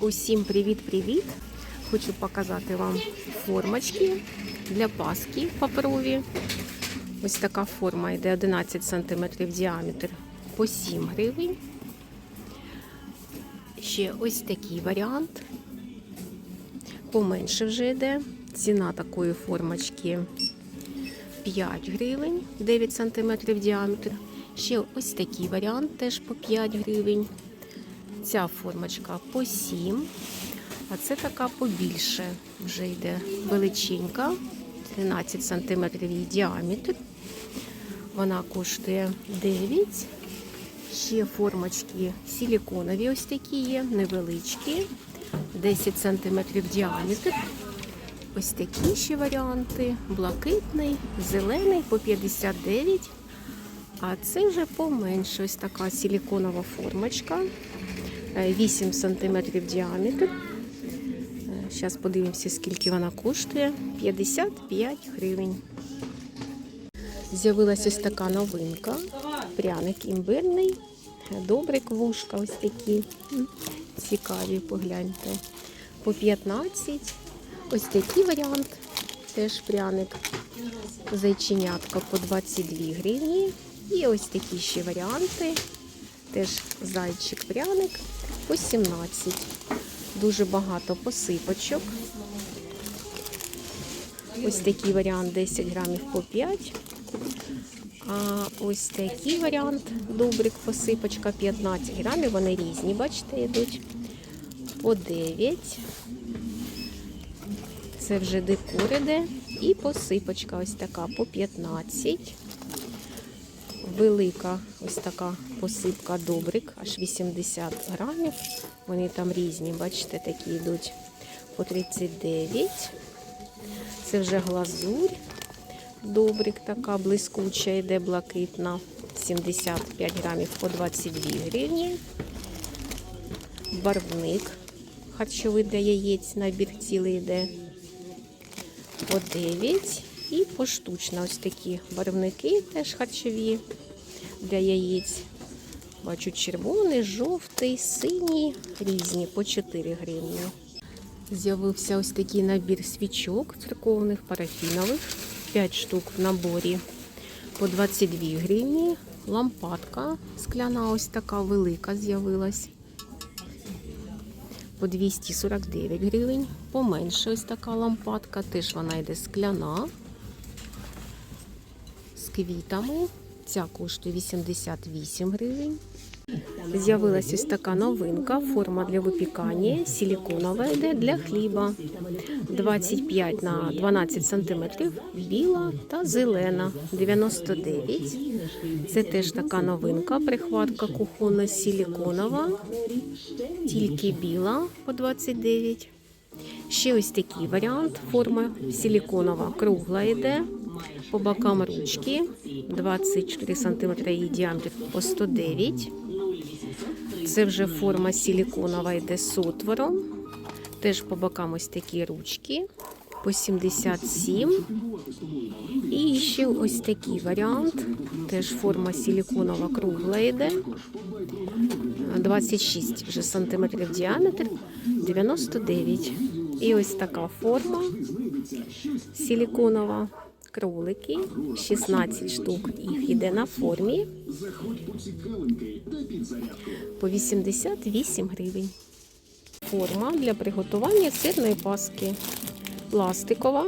Усім привіт-привіт! Хочу показати вам формочки для паски паперові. Ось така форма йде 11 см діаметр по 7 гривень. Ще ось такий варіант. Поменше вже йде. Ціна такої формочки 5 гривень, 9 см діаметр. Ще ось такий варіант теж по 5 гривень. Ця формочка по 7, а це така побільше. Вже йде величенька, 13 см її діаметр. Вона коштує 9. Ще формочки силіконові ось такі є, невеличкі, 10 см діаметр. Ось такі ще варіанти. Блакитний, зелений по 59. А це вже поменше. Ось така силіконова формочка. 8 см діаметр. Зараз подивимося, скільки вона коштує. 55 гривень. З'явилася ось така новинка. Пряник імбирний. Добрик вушка ось такі. Цікаві, погляньте. По 15. Ось такий варіант. Теж пряник. Зайченятка по 22 гривні. І ось такі ще варіанти. Теж зайчик-пряник по 17. Дуже багато посипочок. Ось такий варіант 10 грамів по 5. А ось такий варіант добрик посипочка 15 грамів. Вони різні, бачите, йдуть по 9. Це вже декор іде. І посипочка ось така по 15. Велика ось така посипка добрик, аж 80 грамів. Вони там різні, бачите, такі йдуть по 39. Це вже глазурь. Добрик така блискуча, йде блакитна. 75 грамів по 22 гривні. Барвник харчовий для яєць, набір цілий йде по 9. І поштучно ось такі барвники теж харчові для яєць. Бачу червоний, жовтий, синій, різні по 4 гривні. З'явився ось такий набір свічок церковних, парафінових. 5 штук в наборі по 22 гривні. Лампадка скляна, ось така велика з'явилась. По 249 гривень. Поменше ось така лампадка. Теж вона йде скляна. З квітами. Ця коштує 88 гривень. З'явилася ось така новинка, форма для випікання, силіконова йде для хліба. 25 на 12 см, біла та зелена 99. Це теж така новинка, прихватка кухонна силіконова, тільки біла по 29. Ще ось такий варіант, форма силіконова, кругла йде. По бокам ручки 24 см її діаметр по 109. Це вже форма силіконова йде з отвором. Теж по бокам ось такі ручки по 77. І ще ось такий варіант. Теж форма силіконова кругла йде. 26 вже сантиметрів діаметр, 99. І ось така форма силіконова. Кролики, 16 штук їх йде на формі. По 88 гривень. Форма для приготування сирної паски. Пластикова.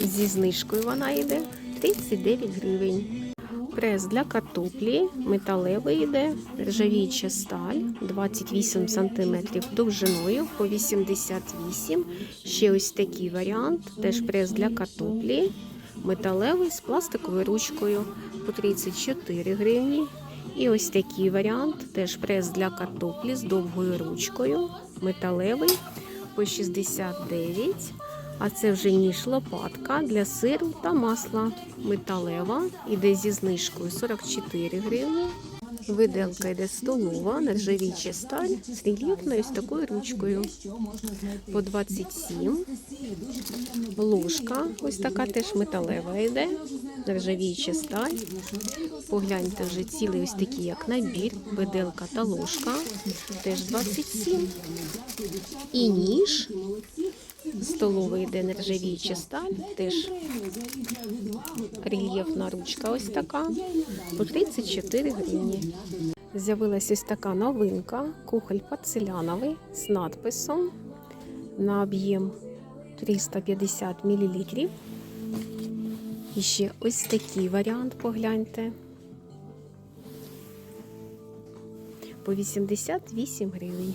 Зі знижкою вона йде 39 гривень. Прес для картоплі, металевий йде, ржавіюча сталь 28 см довжиною по 88 Ще ось такий варіант, теж прес для картоплі, металевий з пластиковою ручкою по 34 гривні. І ось такий варіант, теж прес для картоплі з довгою ручкою, металевий по 69 а це вже ніж лопатка для сиру та масла. Металева. Іде зі знижкою 44 гривні. Виделка йде столова, нержавіча сталь з рельєфною ось такою ручкою. По 27. Ложка, ось така теж металева йде, нержавіча сталь. Погляньте вже цілий ось такий, як набір, виделка та ложка, теж 27. І ніж. Столовий йде нержавіюча сталь, теж рельєфна ручка ось така, по 34 гривні. З'явилася ось така новинка, кухоль порцеляновий з надписом на об'єм 350 мл. І ще ось такий варіант, погляньте. По 88 гривень.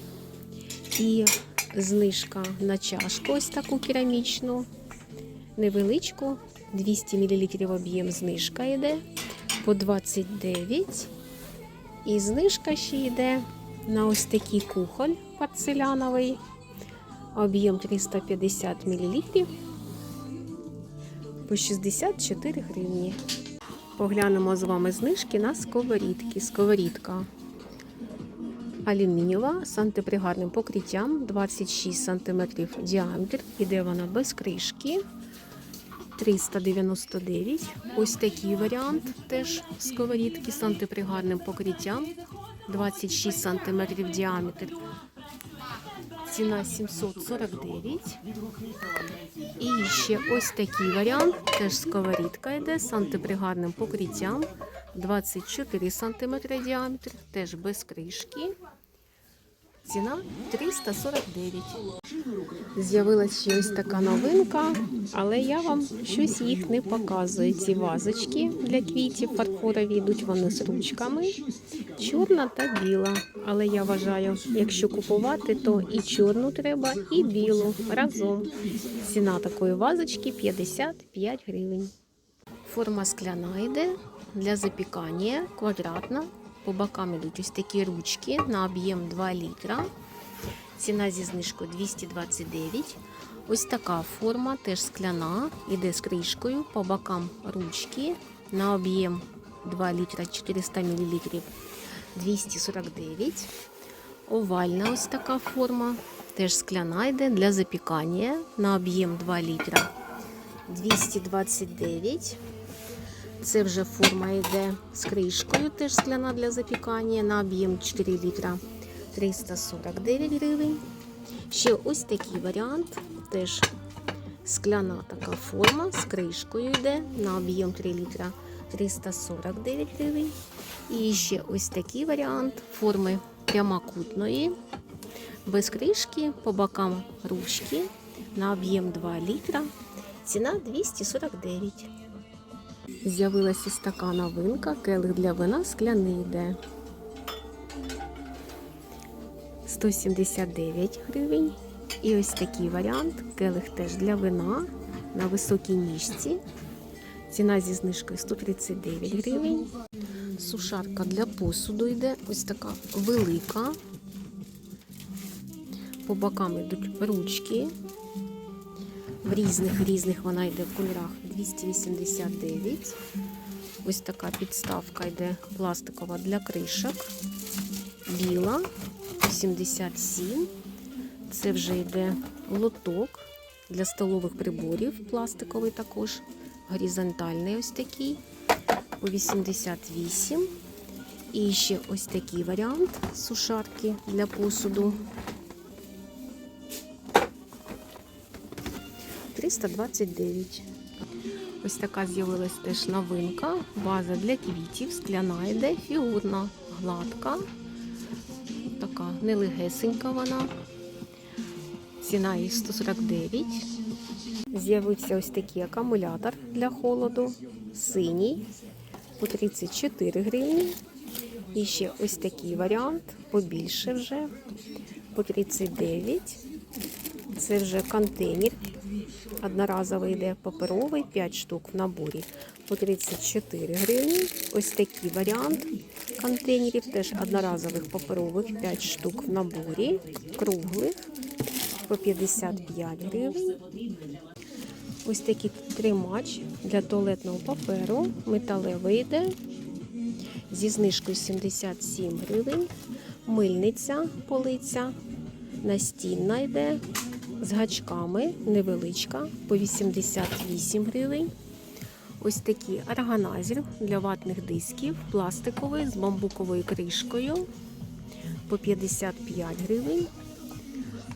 І знижка на чашку, ось таку керамічну, невеличку, 200 мл об'єм знижка йде по 29. І знижка ще йде на ось такий кухоль порцеляновий, об'єм 350 мл по 64 гривні. Поглянемо з вами знижки на сковорідки. Сковорідка алюмінієва з антипригарним покриттям 26 см діаметр. Іде вона без кришки. 399. Ось такий варіант теж сковорідки з антипригарним покриттям. 26 см діаметр. Ціна 749. І ще ось такий варіант. Теж сковорідка йде з антипригарним покриттям. 24 см діаметр, теж без кришки. Ціна 349. З'явилася ще ось така новинка, але я вам щось їх не показую. Ці вазочки для квітів фарфорові йдуть вони з ручками. Чорна та біла. Але я вважаю, якщо купувати, то і чорну треба, і білу разом. Ціна такої вазочки 55 гривень. Форма скляна йде для запікання, квадратна. По бокам йдуть ось такі ручки на об'єм 2 літра. Ціна зі знижкою 229. Ось така форма, теж скляна, іде з кришкою. По бокам ручки на об'єм 2 літра 400 мл 249. Овальна ось така форма. Теж скляна йде для запікання на об'єм 2 літра 229. Це вже форма йде з кришкою, теж скляна для запікання на об'єм 4 літра 349 гривень. Ще ось такий варіант, теж скляна така форма з кришкою йде на об'єм 3 літра 349 гривень. І ще ось такий варіант форми прямокутної, без кришки, по бокам ручки на об'єм 2 літра. Ціна 249. З'явилася така новинка, келих для вина скляний йде. 179 гривень. І ось такий варіант. Келих теж для вина на високій ніжці. Ціна зі знижкою 139 гривень. Сушарка для посуду йде. Ось така велика. По бокам йдуть ручки. В різних різних вона йде в кольорах 289. Ось така підставка йде пластикова для кришок. Біла 77. Це вже йде лоток для столових приборів. Пластиковий також. Горизонтальний ось такий. По 88. І ще ось такий варіант сушарки для посуду. 329. Ось така з'явилась теж новинка. База для квітів, скляна йде, фігурна, гладка. Така нелегесенька вона. Ціна її 149. З'явився ось такий акумулятор для холоду. Синій по 34 гривні. І ще ось такий варіант, побільше вже, по 39. Це вже контейнер. Одноразовий йде паперовий, 5 штук в наборі по 34 гривні. Ось такий варіант контейнерів, теж одноразових паперових 5 штук в наборі, круглих по 55 гривень. Ось такий тримач для туалетного паперу, металевий йде. зі знижкою 77 гривень. Мильниця полиця, настінна йде з гачками, невеличка, по 88 гривень. Ось такий органайзер для ватних дисків, пластиковий з бамбуковою кришкою по 55 гривень.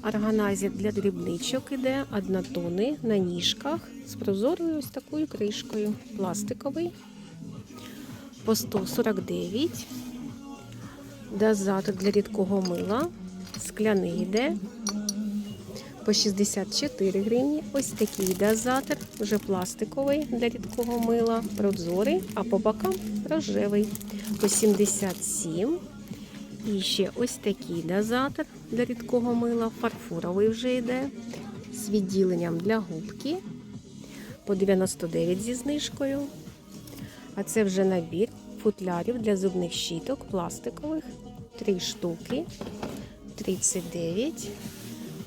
Органайзер для дрібничок іде однотонний на ніжках з прозорою ось такою кришкою. Пластиковий по 149. Дозатор для рідкого мила. Скляний йде по 64 гривні. Ось такий дозатор, вже пластиковий для рідкого мила, прозорий, а по бокам рожевий по 77. І ще ось такий дозатор для рідкого мила, фарфоровий вже йде з відділенням для губки по 99 зі знижкою. А це вже набір футлярів для зубних щіток пластикових. Три штуки 39.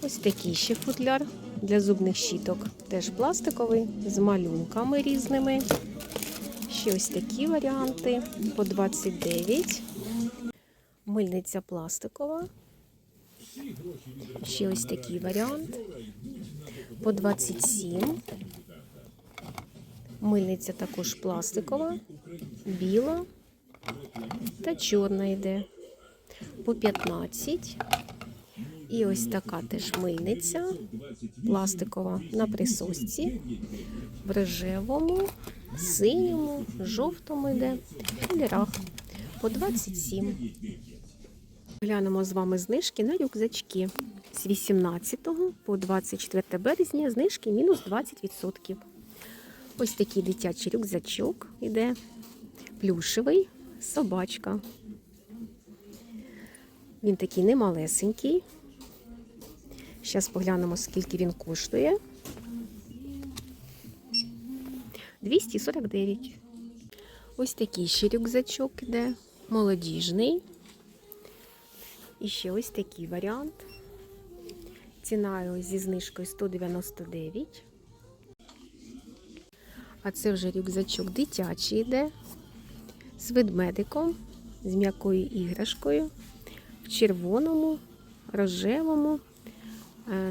Ось такий ще футляр для зубних щіток. Теж пластиковий з малюнками різними. Ще ось такі варіанти по 29. Мильниця пластикова. Ще ось такий варіант. По 27. Мильниця також пластикова, біла та чорна йде. По 15. І ось така теж мильниця пластикова на присосці. В рожевому, синьому, жовтому йде кольорах по 27. Глянемо з вами знижки на рюкзачки. З 18 по 24 березня знижки мінус 20%. Ось такий дитячий рюкзачок іде. Плюшевий, собачка. Він такий немалесенький. Зараз поглянемо, скільки він коштує. 249. Ось такий ще рюкзачок іде, молодіжний. І ще ось такий варіант. Ціна зі знижкою 199. А це вже рюкзачок дитячий йде з ведмедиком, з м'якою іграшкою, в червоному, рожевому,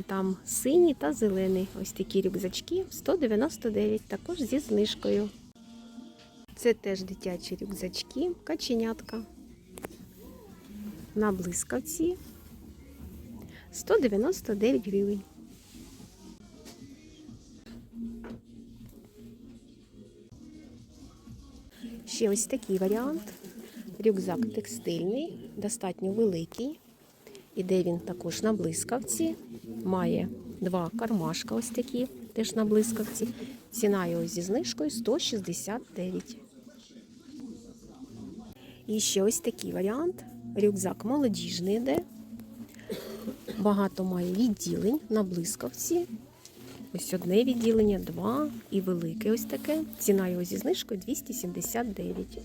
там синій та зелений. Ось такі рюкзачки 199, також зі знижкою. Це теж дитячі рюкзачки, каченятка. На блискавці 199 гривень. Ще ось такий варіант. Рюкзак текстильний, достатньо великий. Іде він також на блискавці. Має два кармашка, ось такі, теж на блискавці. Ціна його зі знижкою 169. І ще ось такий варіант. Рюкзак молодіжний йде. Багато має відділень на блискавці. Ось одне відділення, два і велике ось таке. Ціна його зі знижкою 279.